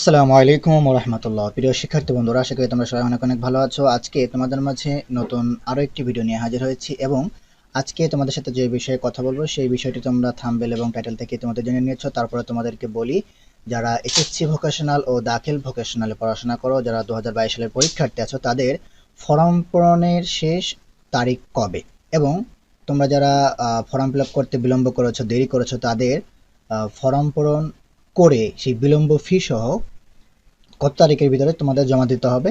আসসালামু আলাইকুম রহমতুল্লাহ প্রিয় শিক্ষার্থী বন্ধুরা, আশা করি তোমরা সবাই অনেক অনেক ভালো আছো। আজকে তোমাদের মাঝে নতুন আরও একটি ভিডিও নিয়ে হাজির হয়েছি এবং আজকে তোমাদের সাথে যে বিষয়ে কথা বলব, সেই বিষয়টি তোমরা থাম্বেল এবং টাইটেল থেকে তোমাদের জেনে নিয়েছো। তারপরে তোমাদেরকে বলি, যারা এসএসসি ভোকেশনাল ও দাখিল ভোকেশনালে পড়াশোনা করো, যারা দু হাজার বাইশ সালের পরীক্ষার্থী আছো, তাদের ফর্ম পূরণের শেষ তারিখ কবে? এবং তোমরা যারা ফর্ম ফিল করতে বিলম্ব করেছ, দেরি করেছ, তাদের ফর্ম পূরণ করে সেই বিলম্ব ফি সহ কত তারিখের ভিতরে তোমাদের জমা দিতে হবে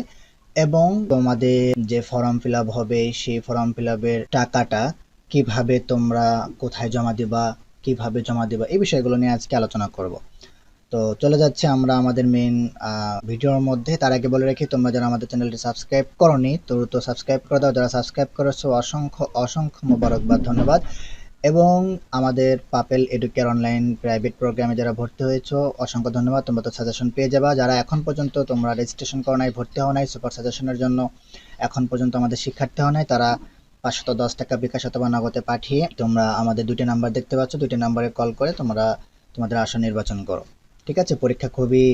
এবং তোমাদের যে ফর্ম ফিল হবে, সেই ফর্ম ফিল টাকাটা কীভাবে তোমরা কোথায় জমা দিবা, কীভাবে জমা দিবা, এই বিষয়গুলো নিয়ে আজকে আলোচনা করব। তো চলে যাচ্ছে আমরা আমাদের মেন ভিডিওর মধ্যে। তার আগে বলে রাখি, তোমরা যারা আমাদের চ্যানেলটি সাবস্ক্রাইব করনি তো সাবস্ক্রাইব করে দাও। যারা সাবস্ক্রাইব করেছ, অসংখ্য অসংখ্য মোবারকবাদ, ধন্যবাদ। এবং আমাদের পাপেল এডুকেয়ার অনলাইন প্রাইভেট প্রোগ্রামে যারা ভর্তি হয়েছো, অসংখ্য ধন্যবাদ। তোমরা তো সাজেশন পেয়ে যাবা। যারা এখন পর্যন্ত তোমরা রেজিস্ট্রেশন করো নাই, ভর্তি হও নাই সুপার সাজেশনের জন্য এখন পর্যন্ত আমাদের শিক্ষার্থী হও নাই, তারা পাঁচশত দশ টাকা বিকাশ অথবা নগদে পাঠিয়ে তোমরা আমাদের দুটি নাম্বার দেখতে পাচ্ছ। দুটি নাম্বারে কল করে তোমরা তোমাদের আসন নির্বাচন করো। ঠিক আছে? পরীক্ষা খুবই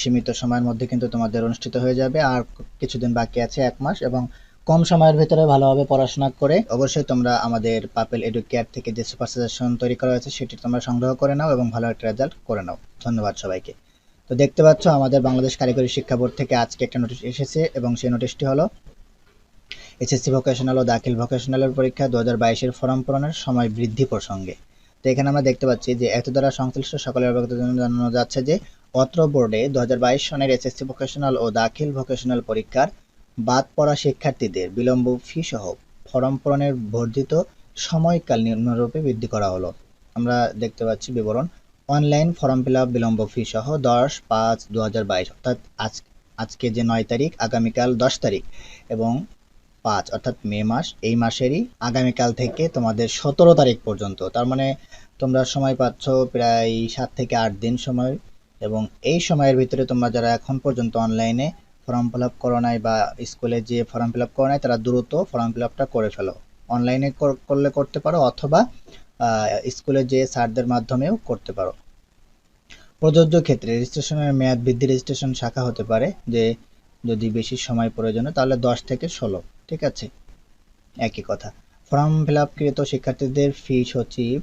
সীমিত সময়ের মধ্যে কিন্তু তোমাদের অনুষ্ঠিত হয়ে যাবে। আর কিছুদিন বাকি আছে এক মাস এবং কম সময়ের ভিতরে ভালোভাবে পড়াশোনা করে অবশ্যই তোমরা আমাদের পাপেল এডুকেয়ার থেকে যে সুপার সাজেশন তৈরি করা হয়েছে, সেটি তোমরা সংগ্রহ করে নাও এবং ভালো একটা রেজাল্ট করে নাও। ধন্যবাদ সবাইকে। তো দেখতে পাচ্ছ, আমাদের বাংলাদেশ কারিগরি শিক্ষা বোর্ড থেকে আজকে একটা নোটিশ এসেছে এবং সেই নোটিশটি হলো এসএসসি ভোকেশনাল ও দাখিল ভোকেশনালের পরীক্ষা দু হাজার বাইশের ফর্ম পূরণের সময় বৃদ্ধি প্রসঙ্গে। তো এখানে আমরা দেখতে পাচ্ছি যে এত দ্বারা সংশ্লিষ্ট সকলের অবগত জানানো যাচ্ছে যে অত্র বোর্ডে দু হাজার বাইশ সনের এসএসসি ভোকেশনাল ও দাখিল ভোকেশনাল পরীক্ষার বাদ পড়া শিক্ষার্থীদের বিলম্ব ফি সহ ফরম পূরণের বর্ধিত সময়কাল নিম্নরূপে বৃদ্ধি করা হলো। আমরা দেখতে পাচ্ছি বিবরণ, অনলাইন ফর্ম ফিল আপ বিলম্ব ফি সহ দশ পাঁচ দু হাজার বাইশ, অর্থাৎ আজ আজকে যে নয় তারিখ, আগামীকাল দশ তারিখ এবং পাঁচ, অর্থাৎ মে মাস, এই মাসেরই আগামীকাল থেকে তোমাদের সতেরো তারিখ পর্যন্ত। তার মানে তোমরা সময় পাচ্ছ প্রায় সাত থেকে আট দিন সময় এবং এই সময়ের ভিতরে তোমরা যারা এখন পর্যন্ত অনলাইনে ফর্ম ফিল আপ করো নাই বা স্কুলে যে ফর্ম ফিল আপ করো নাই, তারা দ্রুত ফর্ম ফিল আপটা করে ফেলো। অনলাইনে করলে করতে পারো, অথবা স্কুলে যে স্যারদের মাধ্যমেও করতে পারো। প্রযোজ্য ক্ষেত্রে রেজিস্ট্রেশনের মেয়াদ বৃদ্ধি রেজিস্ট্রেশন শাখা হতে পারে, যে যদি বেশি সময় প্রয়োজন হয়, তাহলে দশ থেকে ষোলো, ঠিক আছে? একই কথা। ফর্ম ফিল আপকৃত শিক্ষার্থীদের ফি সচিব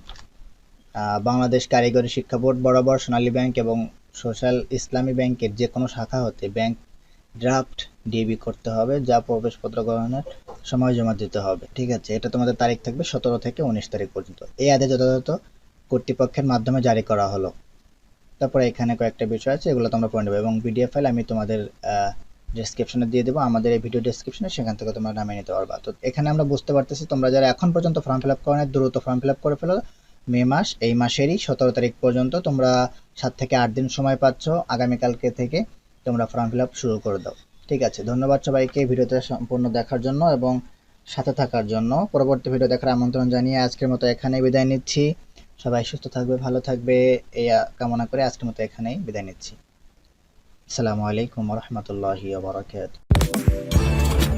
বাংলাদেশ কারিগরি শিক্ষা বোর্ড, বরাবর সোনালী ব্যাংক এবং সোশ্যাল ইসলামী ব্যাংকের যে কোনো শাখা হতে, ব্যাংক ড্রাফট ডিবি করতে হবে, যা প্রবেশপত্র গ্রহণের সময় জমা দিতে হবে। ঠিক আছে? এটা তোমাদের তারিখ থাকবে সতেরো থেকে উনিশ তারিখ পর্যন্ত। এই আদেশ যথাযথ কর্তৃপক্ষের মাধ্যমে জারি করা হলো। তারপরে এখানে কয়েকটা বিষয় আছে, এগুলো তোমরা পড়ে নেবে। এবং পিডিএফ ফাইল আমি তোমাদের ডিসক্রিপশনে দিয়ে দেবো। আমাদের এই ভিডিও ডিসক্রিপশনে সেখান থেকে তোমরা নামিয়ে নিতে পারবা। তো এখানে আমরা বুঝতে পারতেছি, তোমরা যারা এখন পর্যন্ত ফর্ম ফিল আপ করেন দ্রুত ফর্ম ফিল আপ করে ফেলো। মে মাস, এই মাসেরই সতেরো তারিখ পর্যন্ত তোমরা সাত থেকে আট দিন সময় পাচ্ছ আগামীকালকে থেকে। তোমরা ফর্ম ফিল শুরু করে দাও। ঠিক আছে, ধন্যবাদ সবাইকে ভিডিওতে সম্পূর্ণ দেখার জন্য এবং সাথে থাকার জন্য। পরবর্তী ভিডিও দেখার আমন্ত্রণ জানিয়ে আজকের মতো এখানেই বিদায় নিচ্ছি। সবাই সুস্থ থাকবে, ভালো থাকবে এই কামনা করে আজকের মতো এখানেই বিদায় নিচ্ছি। আসসালামু আলাইকুম রহমতুল্লাহি বারাকাতুহু।